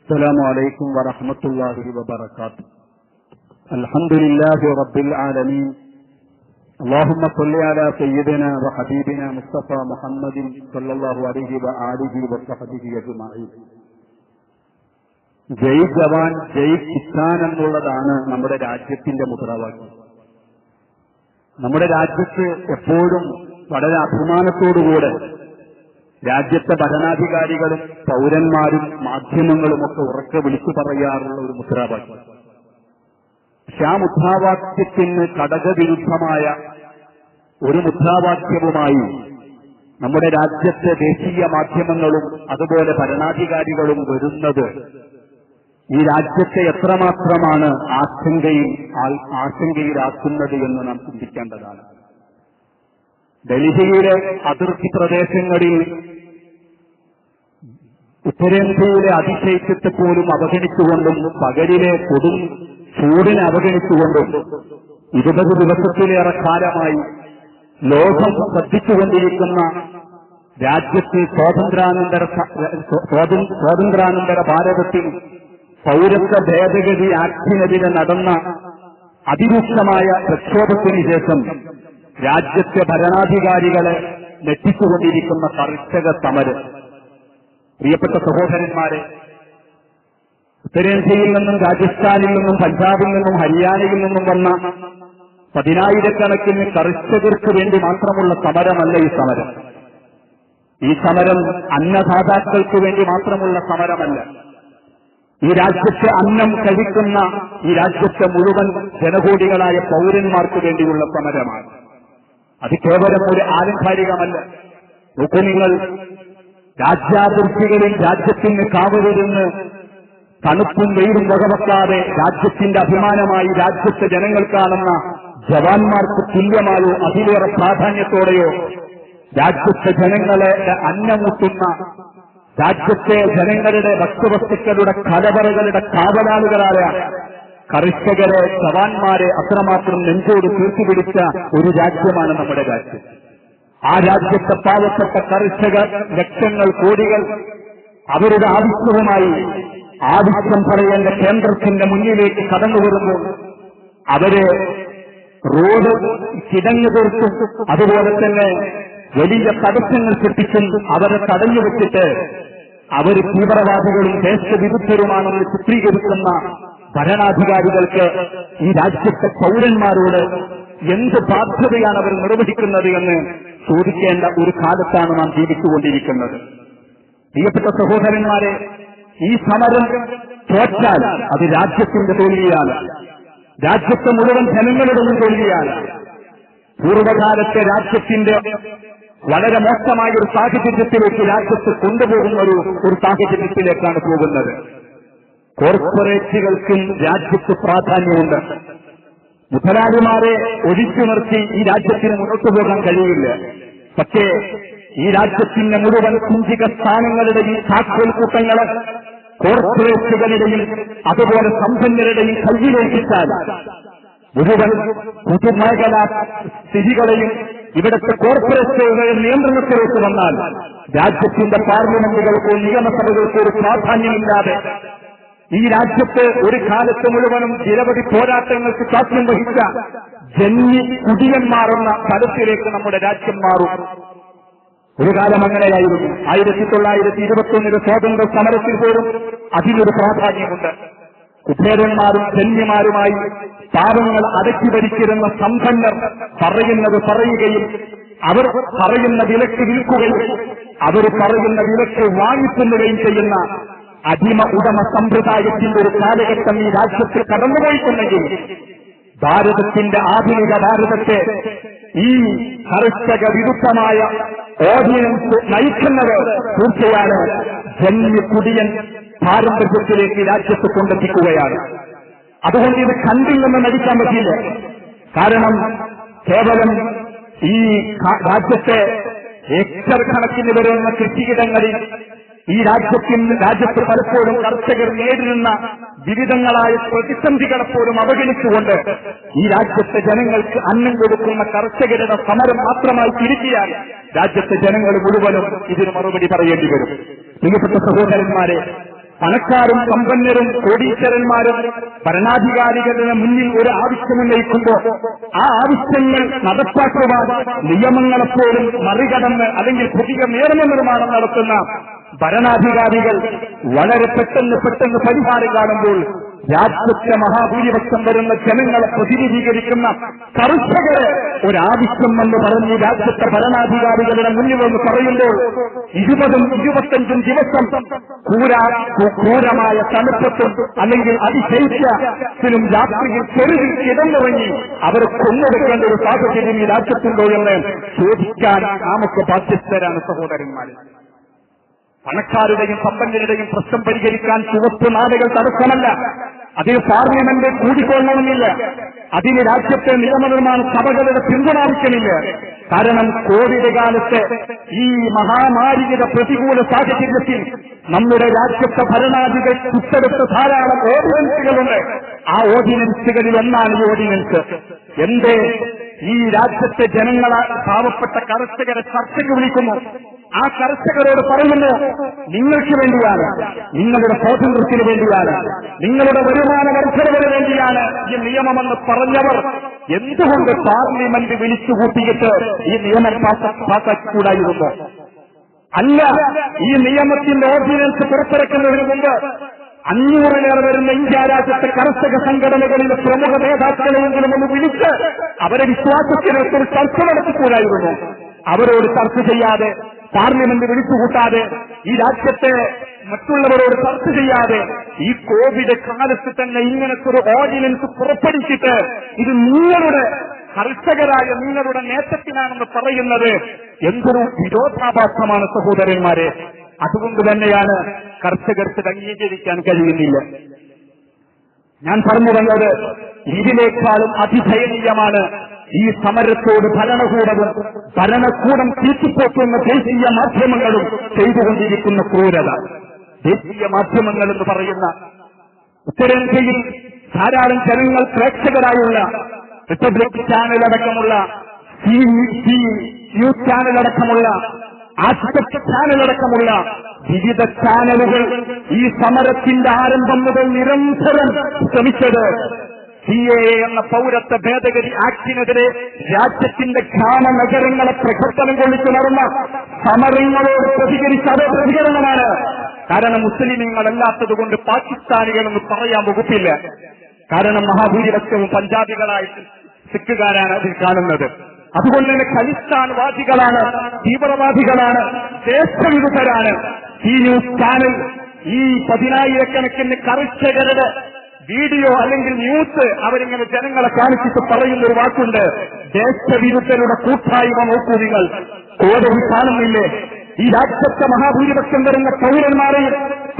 السلام عليكم ورحمة الله وبركاته الحمد لله رب العالمين اللهم صل على سيدنا وحبيبنا مصطفى محمد صلى الله عليه وآله وصحبه أجمعين ജയ് ജവാൻ ജയ് കിസാൻ എന്നുള്ളതാണ് നമ്മുടെ രാജ്യത്തിന്റെ മുദ്രാവാക്യം നമ്മുടെ രാജ്യത്ത് എപ്പോഴും വളരെ അഭിമാനത്തോടുകൂടെ രാജ്യത്തെ ഭരണാധികാരികളും പൗരന്മാരും മാധ്യമങ്ങളുമൊക്കെ ഉറക്കെ വിളിച്ചു പറയാറുള്ള ഒരു മുദ്രാവാക്യം. പക്ഷെ ആ മുദ്രാവാക്യത്തിന് ഘടകവിരുദ്ധമായ ഒരു മുദ്രാവാക്യവുമായി നമ്മുടെ രാജ്യത്തെ ദേശീയ മാധ്യമങ്ങളും അതുപോലെ ഭരണാധികാരികളും വരുന്നത് ഈ രാജ്യത്തെ എത്രമാത്രമാണ് ആശങ്കയിൽ ആശങ്കയിലാക്കുന്നത് എന്ന് നാം ചിന്തിക്കേണ്ടതാണ്. ഡൽഹിയിലെ അതിർത്തി പ്രദേശങ്ങളിൽ ഉത്തരേന്ത്യയിലെ അതിശൈത്യത്തെ പോലും അവഗണിച്ചുകൊണ്ടും പകലിലെ കൊടും ചൂടിനെ അവഗണിച്ചുകൊണ്ടും ഇരുപത് ദിവസത്തിലേറെ കാലമായി ലോകം ശ്രദ്ധിച്ചുകൊണ്ടിരിക്കുന്ന രാജ്യത്തെ സ്വാതന്ത്ര്യാനന്തര സ്വാതന്ത്ര്യാനന്തര ഭാരതത്തിൽ പൗരത്വ ഭേദഗതി ആക്ടിനെതിരെ നടന്ന അതിരൂക്ഷമായ പ്രക്ഷോഭത്തിന് ശേഷം രാജ്യത്തെ ഭരണാധികാരികളെ ഞെട്ടിച്ചുകൊണ്ടിരിക്കുന്ന കർഷക സമരം. പ്രിയപ്പെട്ട സഹോദരന്മാരെ ഉത്തരേന്ത്യയിൽ നിന്നും രാജസ്ഥാനിൽ നിന്നും പഞ്ചാബിൽ നിന്നും ഹരിയാനയിൽ നിന്നും വന്ന പതിനായിരക്കണക്കിന് കർഷകർക്ക് വേണ്ടി മാത്രമുള്ള സമരമല്ല ഈ സമരം. ഈ സമരം അന്നദാതാക്കൾക്ക് വേണ്ടി മാത്രമുള്ള സമരമല്ല. ഈ രാജ്യത്തെ അന്നം കഴിക്കുന്ന ഈ രാജ്യത്തെ മുഴുവൻ ജനകോടികളായ പൗരന്മാർക്ക് വേണ്ടിയുള്ള സമരമാണ്. അത് കേവലം ഒരു ആലങ്കാരികമല്ല. നോക്കൂ നിങ്ങൾ രാജ്യാതിർത്തികളിൽ രാജ്യത്തിന് കാവലിരുന്ന് തണുപ്പും വെയിലും വകവെക്കാതെ രാജ്യത്തിന്റെ അഭിമാനമായി രാജ്യത്തെ ജനങ്ങൾ കാണുന്ന ജവാന്മാർക്ക് തുല്യമായോ അതിലേറെ പ്രാധാന്യത്തോടെയോ രാജ്യത്തെ ജനങ്ങളെ അന്നമുട്ടുന്ന രാജ്യത്തെ ജനങ്ങളുടെ ഭക്ഷ്യവസ്തുക്കളുടെ കലവറകളുടെ കാവലാളുകളായ കർഷകരെ ചവാന്മാരെ അത്രമാത്രം നെഞ്ചോട് തീർത്തുപിടിച്ച ഒരു രാജ്യമാണ് നമ്മുടെ രാജ്യം. ആ രാജ്യത്തെ പാവപ്പെട്ട കർഷക ലക്ഷങ്ങൾ കോടികൾ അവരുടെ ആവശ്യവുമായി ആവശ്യം പറയേണ്ട കേന്ദ്രത്തിന്റെ മുന്നിലേക്ക് കടന്നു അവരെ റോഡ് കിടങ്ങു തീർത്തും അതുപോലെ തന്നെ വലിയ തടസ്സങ്ങൾ സൃഷ്ടിച്ചും അവരെ തടഞ്ഞു വെച്ചിട്ട് അവർ തീവ്രവാദികളും ദേശവിരുദ്ധരുമാണെന്ന് ചിത്രീകരിക്കുന്ന ഭരണാധികാരികൾക്ക് ഈ രാജ്യത്തെ പൗരന്മാരോട് എന്ത് ബാധ്യതയാണ് അവർ നിർവഹിക്കുന്നത് എന്ന് ചോദിക്കേണ്ട ഒരു കാലത്താണ് നാം ജീവിച്ചുകൊണ്ടിരിക്കുന്നത്. പ്രിയപ്പെട്ട സഹോദരന്മാരെ ഈ സമരം തോറ്റാൽ അത് രാജ്യത്തിന്റെ തോൽവിയാണ്. രാജ്യത്തെ മുഴുവൻ ജനങ്ങളുടെയും തോൽവിയാണ്. പൂർവകാലത്തെ രാജ്യത്തിന്റെ വളരെ മോശമായ ഒരു സാഹചര്യത്തിലേക്ക് രാജ്യത്ത് കൊണ്ടുപോകുന്ന ഒരു സാഹചര്യത്തിലേക്കാണ് പോകുന്നത്. കോർപ്പറേറ്റുകൾക്കും രാജ്യത്ത് പ്രാധാന്യമുണ്ട്. മുതലാളിമാരെ ഒഴിച്ചു നിർത്തി ഈ രാജ്യത്തിന് മുന്നോട്ട് പോകാൻ കഴിയില്ല. പക്ഷേ ഈ രാജ്യത്തിന്റെ മുഴുവൻ കുഞ്ചിക സ്ഥാനങ്ങളുടെയും താക്കോൽ കൂട്ടങ്ങളെ കോർപ്പറേറ്റുകളുടെയും അതുപോലെ സമ്പന്നരുടെയും കയ്യിലേക്കിട്ടാൽ മുഴുവൻ പൊതുമേഖല സ്ഥിതികളെയും ഇവിടുത്തെ കോർപ്പറേറ്റുകളുടെ നിയന്ത്രണത്തിലേക്ക് വന്നാൽ രാജ്യത്തിന്റെ പാർലമെന്റുകൾക്കോ നിയമസഭകൾക്കോ ഒരു പ്രാധാന്യമില്ലാതെ ഈ രാജ്യത്ത് ഒരു കാലത്ത് മുഴുവനും നിരവധി പോരാട്ടങ്ങൾക്ക് സാക്ഷ്യം വഹിച്ച ജന്മി കുടിയന്മാരെന്ന തലത്തിലേക്ക് നമ്മുടെ രാജ്യം മാറും. ഒരു കാലം അങ്ങനെയായിരുന്നു. ആയിരത്തി തൊള്ളായിരത്തി ഇരുപത്തിയൊന്നിലെ സ്വാതന്ത്ര്യ സമരത്തിൽ പോലും അതിനൊരു പ്രാധാന്യമുണ്ട്. കുബേരന്മാരും ജന്യമാരുമായി പാപങ്ങൾ അടക്കി ഭരിച്ചിരുന്ന സമ്പന്നർ പറയുന്നത് പറയുകയും അവർ പറയുന്ന വിലക്ക് വിൽക്കുകയും അവർ പറയുന്ന വിലക്ക് വാങ്ങിത്തുന്നുകയും ചെയ്യുന്ന അടിമ ഉടമ സമ്പ്രദായത്തിന്റെ ഒരു കാലഘട്ടം ഈ രാജ്യത്തിൽ കടന്നുപോയിട്ടുണ്ടെങ്കിൽ ഭാരതത്തിന്റെ ആധുനിക ഭാരതത്തെ ഈ കർഷക വിരുദ്ധമായ ഓർഡിനൻസ് നയിക്കുന്നത് തീർച്ചയാണ് ജന്മി കുടിയൻ പാരമ്പര്യത്തിലേക്ക് രാജ്യത്ത് കൊണ്ടെത്തിക്കുകയാണ്. അതുകൊണ്ട് ഇത് കണ്ടിൽ നിന്ന് നടിക്കാൻ പറ്റില്ല കാരണം കേവലം ഈ രാജ്യത്തെ ഏക്കർ കണക്കിന് വരുന്ന കൃഷിയിടങ്ങളിൽ ഈ രാജ്യത്തിന് രാജ്യത്ത് പലപ്പോഴും കർഷകർ നേരിടുന്ന വിവിധങ്ങളായ പ്രതിസന്ധികളെ പോലും അവഗണിച്ചുകൊണ്ട് ഈ രാജ്യത്തെ ജനങ്ങൾക്ക് അന്നം കൊടുക്കുന്ന കർഷകരുടെ സമരം മാത്രമായി തിരുത്തിയാൽ രാജ്യത്തെ ജനങ്ങൾ മുഴുവനും ഇതിന് മറുപടി പറയേണ്ടി വരും. പ്രിയപ്പെട്ട സഹോദരന്മാരെ പണക്കാരും സമ്പന്നരും കോടീശ്വരന്മാരും ഭരണാധികാരികളുടെ മുന്നിൽ ഒരു ആവശ്യം ഉന്നയിക്കുമ്പോൾ ആ ആവശ്യങ്ങൾ നടപ്പാക്കുവാൻ നിയമങ്ങളെപ്പോലും മറികടന്ന് അല്ലെങ്കിൽ പുതിയ നിയമനിർമ്മാണം നടത്തുന്ന ഭരണാധികാരികൾ വളരെ പെട്ടെന്ന് പെട്ടെന്ന് പരിഹാരം കാണുമ്പോൾ രാജ്യത്തെ മഹാഭൂരിപക്ഷം വരുന്ന ജനങ്ങളെ പ്രതിനിധീകരിക്കുന്ന കർഷകരെ ഒരാവശ്യം എന്ന് പറഞ്ഞ് രാജ്യത്തെ ഭരണാധികാരികളുടെ മുന്നിൽ വന്ന് പറയുമ്പോൾ ഇരുപതും ഇരുപത്തഞ്ചും ദിവസം ക്രൂരാ ക്രൂരമായ തണുപ്പത്തും അല്ലെങ്കിൽ അതിശൈത്യത്തിലും രാത്രിയിൽ ചെറുതിൽ കിടന്നുറങ്ങി അവരെ കൊന്നെടുക്കേണ്ട ഒരു സാഹചര്യം ഈ രാജ്യത്തുണ്ടോ എന്ന് ചോദിക്കാൻ നമുക്ക് ബാധ്യസ്ഥരാണ് സഹോദരന്മാരെ. പണക്കാരുടെയും സമ്പന്നരുടെയും പ്രശ്നം പരിഹരിക്കാൻ ചുവപ്പ് നാടുകൾ തടസ്സമല്ല. അതിൽ പാർലമെന്റ് കൂടിക്കൊള്ളണമെന്നില്ല അതിന് രാജ്യത്തെ നിയമനിർമ്മാണ സഭകളുടെ പിന്തുണ ആവശ്യമില്ല. കാരണം കോവിഡ് കാലത്ത് ഈ മഹാമാരിയുടെ പ്രതികൂല സാഹചര്യത്തിൽ നമ്മുടെ രാജ്യത്തെ ഭരണാധികൾ കുത്തെടുത്ത ധാരാളം ഓർഡിനൻസുകളുണ്ട്. ആ ഓർഡിനൻസുകളിൽ ഒന്നാണ് ഈ ഓർഡിനൻസ്. എന്തേ? ഈ രാജ്യത്തെ ജനങ്ങളെ പാവപ്പെട്ട കർഷകരെ ചർച്ചയ്ക്ക് വിളിക്കുന്നു. ആ കർഷകരോട് പറയുന്നു നിങ്ങൾക്ക് വേണ്ടിയാണ് നിങ്ങളുടെ സ്വാതന്ത്ര്യത്തിന് വേണ്ടിയാണ് നിങ്ങളുടെ വരുമാന വർദ്ധനവിന് വേണ്ടിയാണ് ഈ നിയമമെന്ന് പറഞ്ഞവർ എന്തുകൊണ്ട് പാർലമെന്റ് വിളിച്ചു വിളിച്ചുകൂട്ടിയിട്ട് ഈ നിയമം പാസാക്കൂടായിരുന്നു അല്ല ഈ നിയമത്തിന്റെ ഓർഡിനൻസ് പുറത്തിറക്കുന്നതിന് മുമ്പ് അഞ്ഞൂറിലേറെ വരുന്ന ഇന്ത്യ രാജ്യത്തെ കർഷക സംഘടനകളിലെ പ്രമുഖ നേതാക്കളെങ്കിലും ഒന്ന് വിളിച്ച് അവരെ വിശ്വാസത്തിന് ഒരു ചർച്ച നടത്തിക്കൂടായിരുന്നു. അവരോട് ചർച്ച ചെയ്യാതെ പാർലമെന്റ് വിളിച്ചുകൂട്ടാതെ ഈ രാജ്യത്തെ മറ്റുള്ളവരോട് ചർച്ച ചെയ്യാതെ ഈ കോവിഡ് കാലത്ത് തന്നെ ഇങ്ങനത്തെ ഒരു ഓർഡിനൻസ് പുറപ്പെടുത്തിയിട്ട് ഇത് നിങ്ങളുടെ കർഷകരായ നിങ്ങളുടെ നേട്ടത്തിനാണെന്ന് പറയുന്നത് എന്തൊരു വിരോധാഭാസമാണ് സഹോദരന്മാരെ. അതുകൊണ്ട് തന്നെയാണ് കർഷകർക്ക് അംഗീകരിക്കാൻ കഴിയുന്നില്ല. ഞാൻ പറഞ്ഞു വന്നത് ഇതിനേക്കാളും അതിദയനീയമാണ് ഈ സമരത്തോട് ഭരണകൂടവും ഭരണകൂടം തീർച്ചപ്പെട്ടുന്ന ദേശീയ മാധ്യമങ്ങളും ചെയ്തുകൊണ്ടിരിക്കുന്ന ക്രൂരത. ദേശീയ മാധ്യമങ്ങൾ എന്ന് പറയുന്ന ഉത്തരേന്ത്യയിൽ ധാരാളം ജനങ്ങൾ പ്രേക്ഷകരായുള്ള റിപ്പബ്ലിക് ചാനൽ അടക്കമുള്ള സി സി ന്യൂസ് ചാനൽ അടക്കമുള്ള ആശുപത്രി ചാനൽ അടക്കമുള്ള വിവിധ ചാനലുകൾ ഈ സമരത്തിന്റെ ആരംഭം മുതൽ നിരന്തരം ശ്രമിച്ചത് സി എ എന്ന പൗരത്വ ഭേദഗതി ആക്ടിനെതിരെ രാജ്യത്തിന്റെ ഗ്രാമ നഗരങ്ങളെ പ്രഖ്യാപനം കൊള്ളിച്ചു നടന്ന സമരങ്ങളോട് പ്രതികരിച്ച അതേ പ്രതികരണമാണ്. കാരണം മുസ്ലിമീങ്ങളല്ലാത്തത് കൊണ്ട് പാകിസ്ഥാനികളെന്ന് പറയാൻ വകുപ്പില്ല. കാരണം മഹാഭൂരിപക്ഷവും പഞ്ചാബികളായിട്ട് സിഖുകാരാണ് അതിൽ കാണുന്നത്. അതുകൊണ്ട് തന്നെ ഖലിസ്ഥാൻവാദികളാണ് തീവ്രവാദികളാണ് ദേശവിരുദ്ധരാണ്. ഈ ന്യൂസ് ചാനൽ ഈ പതിനായിരക്കണക്കിന് കർഷകരുടെ വീഡിയോ അല്ലെങ്കിൽ ന്യൂസ് അവരിങ്ങനെ ജനങ്ങളെ കാണിച്ചിട്ട് പറയുന്ന ഒരു വാക്കുണ്ട്. ദേശവിരുദ്ധരുടെ കൂട്ടായ്മ നോക്കൂ നിങ്ങൾ. കോടതി കാണുന്നില്ലേ? ഈ രാജ്യത്തെ മഹാഭൂരിപക്ഷം വരുന്ന പൗരന്മാരെ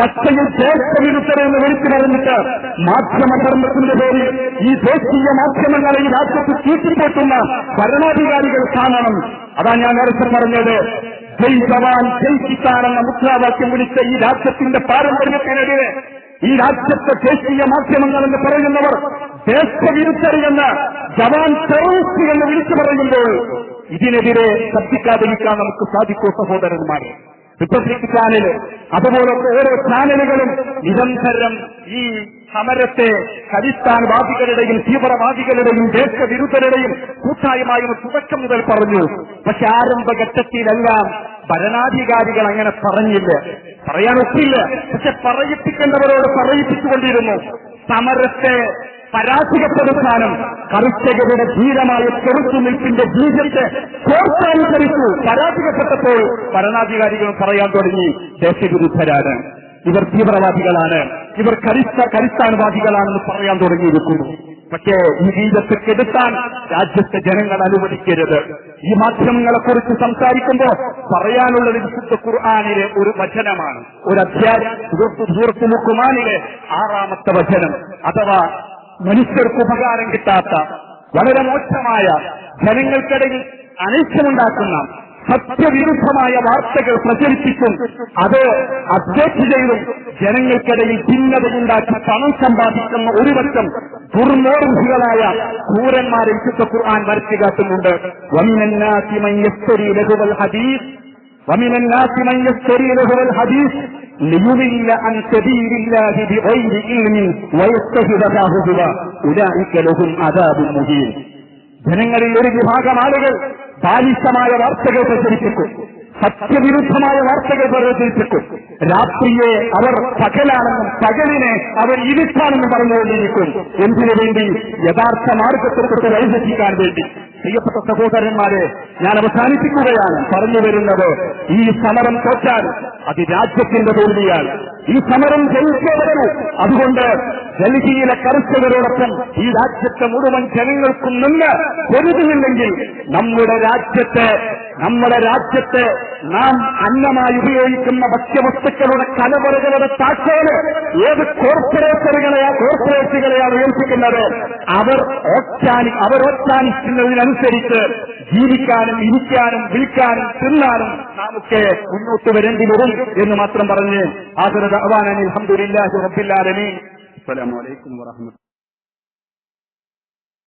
പച്ചയിൽ ദേശവിരുദ്ധരെന്ന് വിളിച്ചു പറഞ്ഞിട്ട് മാധ്യമധർമ്മത്തിന്റെ പേരിൽ ഈ ദേശീയ മാധ്യമങ്ങളെ ഈ രാജ്യത്ത് ചീറ്റിപ്പോട്ടുന്ന ഭരണാധികാരികൾ കാണണം. അതാ ഞാൻ നേരത്തെ പറഞ്ഞത്. ജയ് ജവാൻ ജയ് കിസാൻ എന്ന മുദ്രാവാക്യം വിളിച്ച ഈ രാജ്യത്തിന്റെ പാരമ്പര്യത്തിനെതിരെ ഈ രാജ്യത്തെ ദേശീയ മാധ്യമങ്ങൾ എന്ന് പറയുന്നവർ ദേശവിരുദ്ധരെന്ന് ജവാൻ ടെററിസ്റ്റ് എന്ന് വിളിച്ചു പറയുമ്പോൾ ഇതിനെതിരെ ശബ്ദിക്കാതിരിക്കാൻ നമുക്ക് സാധിക്കൂ സഹോദരന്മാരെ. റിപ്പബ്ലിക് ചാനൽ അതുപോലെ ഓരോ ചാനലുകളും നിരന്തരം ഈ സമരത്തെ ഖലിസ്ഥാൻവാദികളുടെയും തീവ്രവാദികളുടെയും ദേശവിരുദ്ധരുടെയും കൂട്ടായ്മയും തുടക്കം മുതൽ പറഞ്ഞു. പക്ഷെ ആരംഭഘട്ടത്തിലെല്ലാം ഭരണാധികാരികൾ അങ്ങനെ പറഞ്ഞില്ല. പറയാൻ ഒക്കില്ല. പക്ഷെ പറയിപ്പിക്കേണ്ടവരോട് പറയിപ്പിച്ചുകൊണ്ടിരുന്നു. സമരത്തെ പരാജയപ്പെടുത്താനും കർഷകരുടെ ധീരമായ ചെറുത്തുനിൽപ്പിന്റെ ബീജത്തെ കോർത്താനുസരിച്ചു പരാജയപ്പെട്ടപ്പോൾ ഭരണാധികാരികൾ പറയാൻ തുടങ്ങി ദേശവിരുദ്ധരാണ്. ഇവർ തീവ്രവാദികളാണ്. ഇവർ കരിസ്ഥ കരിസ്ഥാനവാദികളാണെന്ന് പറയാൻ തുടങ്ങിയിരിക്കുന്നു. പക്ഷേ ഈ ജീവിതത്തെ കെടുത്താൻ രാജ്യത്തെ ജനങ്ങൾ അനുവദിക്കരുത്. ഈ മാധ്യമങ്ങളെ കുറിച്ച് സംസാരിക്കുമ്പോൾ പറയാനുള്ളത് വിശുദ്ധ ഖുർആാനിലെ ഒരു വചനമാണ്. ഒരു അധ്യായം ആറാമത്തെ വചനം. അഥവാ മനുഷ്യർക്ക് ഉപകാരം കിട്ടാത്ത വളരെ മോശമായ ജനങ്ങൾക്കിടയിൽ അനിഷ്ടമുണ്ടാക്കുന്ന സത്യവിരുദ്ധമായ വാർത്തകൾ പ്രചരിപ്പിച്ചും അത് അപ്ഡേറ്റ് ചെയ്തും ജനങ്ങൾക്കിടയിൽ ഭിന്നതയുണ്ടാക്കി പണം സമ്പാദിക്കുന്ന ഒരു വശം ദുർമോർഹികളായ ക്രൂരന്മാരെ വിശുദ്ധ ഖുർആൻ വരച്ചു കാട്ടുന്നുണ്ട് വമിനന്നാസി മൻ യസ്തരി ലഹുവൽ ഹദീസ് ومن الناس من يشتري له الحديث ليضل عن سبيل الله بغير علم ويتخذها هزوا أولئك لهم عذاب مهين ജനങ്ങളിൽ ഒരു വിഭാഗം ആളുകൾ ബാലിശമായ വാർത്തകൾ പ്രചരിപ്പിക്കും സത്യവിരുദ്ധമായ വാർത്തകൾ പ്രചരിപ്പിക്കും. രാത്രിയെ അവർ പകലാണെന്നും പകലിനെ അവർ ഇരുട്ടാണെന്നും പറഞ്ഞുകൊണ്ടിരിക്കും. എന്തിനു വേണ്ടി? യഥാർത്ഥ മാർഗത്തെക്കുറിച്ച് വൈദ്യിക്കാൻ വേണ്ടി. പ്രിയപ്പെട്ട സഹോദരന്മാരെ ഞാൻ അവസാനിപ്പിക്കുകയാണ്. പറഞ്ഞു വരുന്നത് ഈ സമരം തോറ്റാൽ അത് രാജ്യത്തിന്റെ തോൽവിയാണ്. ഈ സമരം ജയിക്കേണ്ടത് അതുകൊണ്ട് ഡൽഹിയിലെ കർഷകരോടൊപ്പം ഈ രാജ്യത്തെ മുഴുവൻ ജനങ്ങൾക്കും നിന്ന് പൊരുതുന്നില്ലെങ്കിൽ നമ്മുടെ രാജ്യത്തെ നമ്മുടെ രാജ്യത്തെ നാം അന്നമായി ഉപയോഗിക്കുന്ന ഭക്ഷ്യവസ്തുക്കളുടെ കലവറകളുടെ താക്കോൽ ഏത് കോർപ്പറേറ്ററുകളെയാ കോർപ്പറേറ്റുകളെയാണ് ഏൽപ്പിക്കുന്നത്? അവർ ഓച്ചാനി അവർ ഓച്ചാനിക്കുന്നതിനനുസരിച്ച് ജീവിക്കാനും ഇരിക്കാനും വിൽക്കാനും തിന്നാനും നമുക്ക് മുന്നോട്ട് വരേണ്ടി വരും എന്ന് മാത്രം പറഞ്ഞ് അവാനാനി അലഹമുല്ലാഹി റബ്ബില്ലാലമീൻ അസ്സലാമു അലൈക്കും വറഹ്മത്തുള്ളാഹി